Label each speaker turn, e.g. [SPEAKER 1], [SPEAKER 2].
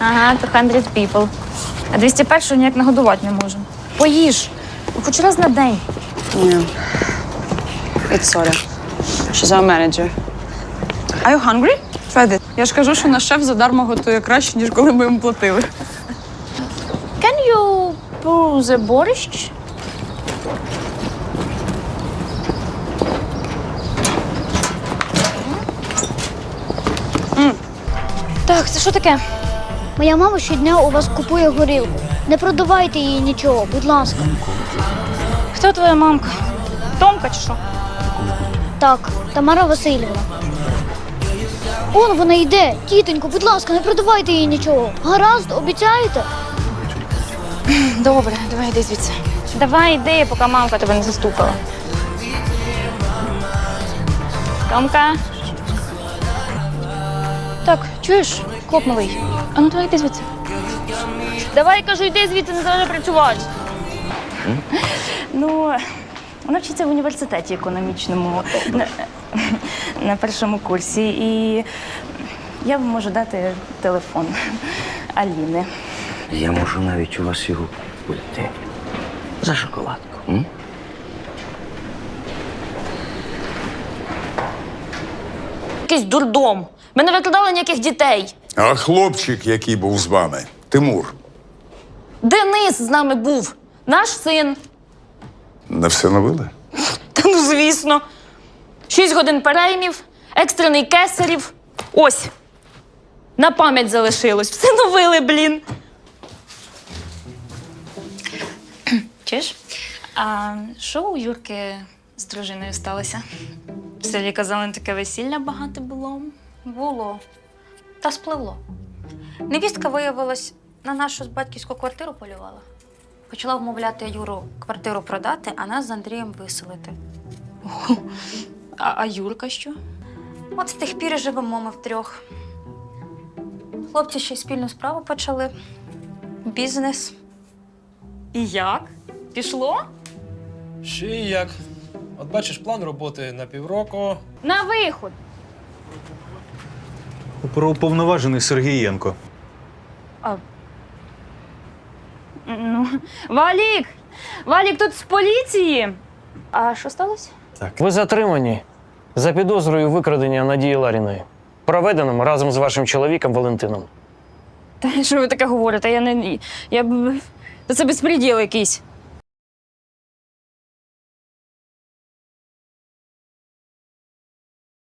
[SPEAKER 1] Ага, то 100 people. А 201 ніяк нагодувати не можемо. Поїж. Хоч раз на день.
[SPEAKER 2] Yeah. It's Соля. She's our manager. Are you hungry? Try this. Я ж кажу, що наш шеф задарма готує краще, ніж коли ми йому платили.
[SPEAKER 1] Can you pour the борщ? Так, це що таке?
[SPEAKER 3] Моя мама щодня у вас купує горілку. Не продавайте їй нічого, будь ласка.
[SPEAKER 1] Хто твоя мамка? Томка чи що?
[SPEAKER 3] Так, Тамара Васильівна. Он вона йде. Тітонько, будь ласка, не продавайте їй нічого. Гаразд, обіцяєте?
[SPEAKER 1] Добре, давай йди звідси. Давай йди, поки мамка тебе не застукала. Томка. Так, чуєш, хлоп малий. А ну давай йди звідси. Давай, кажу, йди звідси, не треба працювати. Ну, вона вчиться в університеті економічному на, на першому курсі. І я вам можу дати телефон Аліни.
[SPEAKER 4] Я можу навіть у вас його купити. За шоколадку. М?
[SPEAKER 1] Якийсь дурдом. Ми не викладали ніяких дітей.
[SPEAKER 5] А хлопчик, який був з вами, Тимур,
[SPEAKER 1] Денис з нами був, наш син.
[SPEAKER 5] не всиновили?
[SPEAKER 1] Та ну звісно. Шість годин переймів, екстрений кесарів. Ось. На пам'ять залишилось. Всиновили, блін. Чиш? А що у Юрки з дружиною сталося? В селі казали, таке весілля багато було.
[SPEAKER 6] Було. Та спливло. Невістка виявилась на нашу з батьківську квартиру полювала. Почала вмовляти Юру квартиру продати, а нас з Андрієм виселити.
[SPEAKER 1] А, а Юрка що?
[SPEAKER 6] От з тих пір і живемо ми втрьох. Хлопці ще й спільну справу почали. Бізнес.
[SPEAKER 1] І як? Пішло?
[SPEAKER 7] Ще й як. От бачиш план роботи на півроку.
[SPEAKER 1] На виход.
[SPEAKER 8] Уповноважений Сергієнко.
[SPEAKER 1] Ну, Валік! Валік, тут з поліції. А що сталося?
[SPEAKER 9] Ви затримані за підозрою викрадення Надії Ларіної, проведеним разом з вашим чоловіком Валентином.
[SPEAKER 1] Та що ви таке говорите? Я не. Я б. Це безпреділ якийсь.